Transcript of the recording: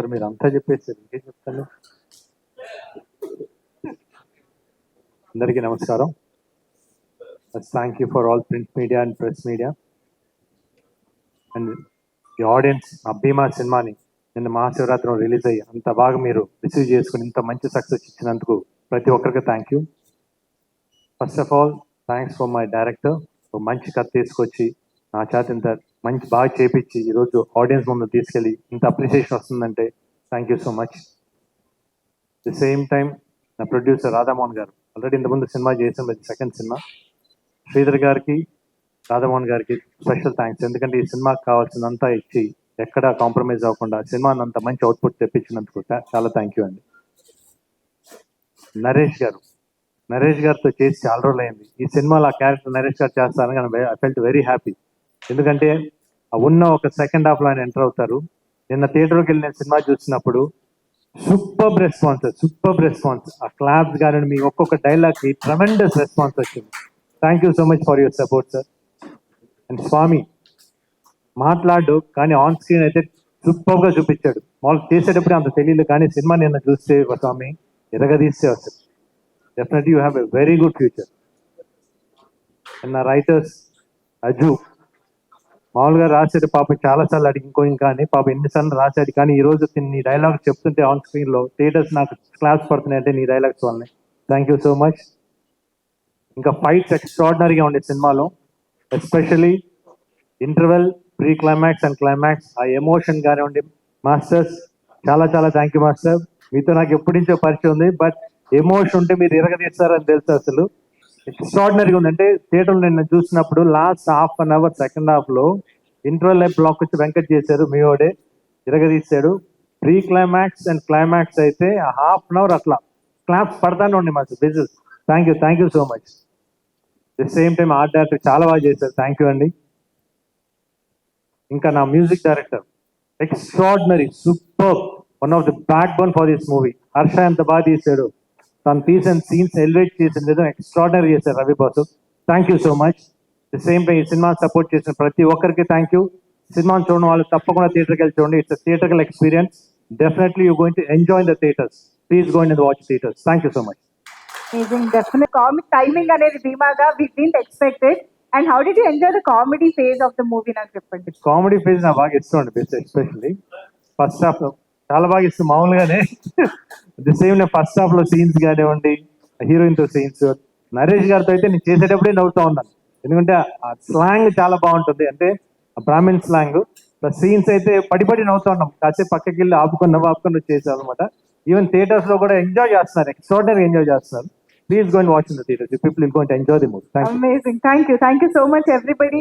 గారు మీరు అంతా చెప్పేసారు ఇంకేం చెప్తాను అందరికీ నమస్కారం. Thank you for all print media and press media and ఈ ఆడియన్స్ ఆ భీమా సినిమాని నిన్న మహాశివరాత్రి రిలీజ్ అయ్యి అంత బాగా మీరు రిసీవ్ చేసుకుని ఇంత మంచి సక్సెస్ ఇచ్చినందుకు ప్రతి ఒక్కరికి thank you first of all thanks for my director ఒక మంచి కథ తీసుకొచ్చి నా చేత ఇంత మంచి బాగా చేపించి ఈరోజు ఆడియన్స్ ముందు తీసుకెళ్ళి ఇంత అప్రిసియేషన్ వస్తుందంటే thank you so much the same time నా ప్రొడ్యూసర్ రాధామోహన్ గారు ఆల్రెడీ ఇంతకుముందు సినిమా చేసాం ఇది సెకండ్ సినిమా. శ్రీధర్ గారికి రాధామోహన్ గారికి స్పెషల్ థ్యాంక్స్ ఎందుకంటే ఈ సినిమాకి కావాల్సినంతా ఇచ్చి ఎక్కడ కాంప్రమైజ్ అవ్వకుండా సినిమాని అంత మంచి అవుట్పుట్ తెప్పించినందుకు చాలా థ్యాంక్ యూ అండి. నరేష్ గారు నరేష్ గారితో చేసి చాలా రోజులు అయింది ఈ సినిమాలో ఆ క్యారెక్టర్ నరేష్ గారు చేస్తారని ఐ ఫెల్ట్ వెరీ హ్యాపీ ఎందుకంటే ఉన్న ఒక సెకండ్ హాఫ్లో ఆయన ఎంటర్ అవుతారు. నిన్న థియేటర్కి వెళ్ళి నేను సినిమా చూసినప్పుడు సూపర్ రెస్పాన్స్ సూపర్ రెస్పాన్స్ ఆ క్లాప్స్ కానీ మీ ఒక్కొక్క డైలాగ్కి ట్రమెండస్ రెస్పాన్స్ వచ్చింది. Thank you so much for your support sir and Swamy మాట్లాడు కానీ ఆన్ స్క్రీన్ అయితే సూపర్గా చూపించాడు. మామూలు చేసేటప్పుడు అంత తెలియదు కానీ సినిమా నిన్న చూస్తే స్వామి ఎరగదీస్తే వస్తుంది definitely you have a very good future and నా రైటర్స్ అజు మామూలుగా రాసేది పాప చాలా సార్లు అడిగి ఇంకో ఇంకా అని పాప ఎన్నిసార్లు రాశాడు. కానీ ఈ రోజు నీ డైలాగ్ చెప్తుంటే ఆన్ స్క్రీన్లో థియేటర్స్ నాకు క్లాస్ పడుతున్నాయి అంటే నీ డైలాగ్స్ వల్లనే. థ్యాంక్ యూ సో మచ్ ఇంకా ఫైట్స్ ఎక్స్ట్రాడినరీగా ఉండే సినిమాలో. Especially interval pre climax and climax ఆ ఎమోషన్ కానివ్వండి మాస్టర్స్ చాలా చాలా థ్యాంక్ యూ మాస్టర్ మీతో నాకు ఎప్పటి నుంచో పరిచయం ఉంది. బట్ ఎమోషన్ ఉంటే మీరు ఇరగదీస్తారని తెలుసు అసలు. ఎక్స్ట్రాడినరీగా ఉంది అంటే థియేటర్ నిన్న చూసినప్పుడు last half an hour second హాఫ్లో ఇంట్రో లైఫ్ బ్లాక్ వచ్చి వెంకట్ చేశారు మీ తిరగదీశాడు. ప్రీ క్లైమాక్స్ అండ్ క్లైమాక్స్ అయితే హాఫ్ అన్ అవర్ అట్లా. క్లాప్స్ పడతానే ఉండే మాకు business thank you thank you so much the same time art director చాలా బాగా చేశారు థ్యాంక్ యూ అండి. ఇంకా నా music director extraordinary super one of the backbone for this movie Harsha ఎంత బాగా తీసాడు తను తీసిన సీన్స్ ఎలివేట్ చేసిన విధం ఎక్స్ట్రాడినరీ చేశారు Ravi boss. Thank you so much the same time ఈ సినిమా సపోర్ట్ చేసిన ప్రతి ఒక్కరికి థ్యాంక్ యూ సినిమాని చూడడం వాళ్ళు తప్పకుండా థియేటర్కి వెళ్ళి చూడండి. It's theatrical experience definitely you going to enjoy the theatres please going to watch theatres thank you so much comic timing అనేది ధీమాగా we didn't expected and how did you enjoy the comedy phase of the movie నాకు చెప్పండి? Comedy phase నాకు బాగా ఇష్టం అండి especially first half చాలా బాగా ఇష్టం మామూలుగానే. ది సేమ్ నేను ఫస్ట్ హాఫ్లో సీన్స్ కానివ్వండి హీరోయిన్తో సీన్స్ నరేష్ గారితో అయితే నేను చేసేటప్పుడే నవ్వుతూ ఉన్నాను. ఎందుకంటే ఆ స్లాంగ్ చాలా బాగుంటుంది. అంటే బ్రాహ్మిన్ స్లాంగ్ సీన్స్ అయితే పడిపడి నవ్వుతా నవ్వుతూ ఉన్నాం. కాసేపు పక్కకి వెళ్ళి ఆపుకొని నవ్వు ఆపుకొని వచ్చేసాం అనమాట ఈవెన్ థియేటర్స్లో కూడా ఎంజాయ్ చేస్తున్నారు. ఎక్స్ట్రాడినరీ ఎంజాయ్ చేస్తున్నారు. Please gone watch in the people going to enjoy the movie thank you amazing thank you thank you so much everybody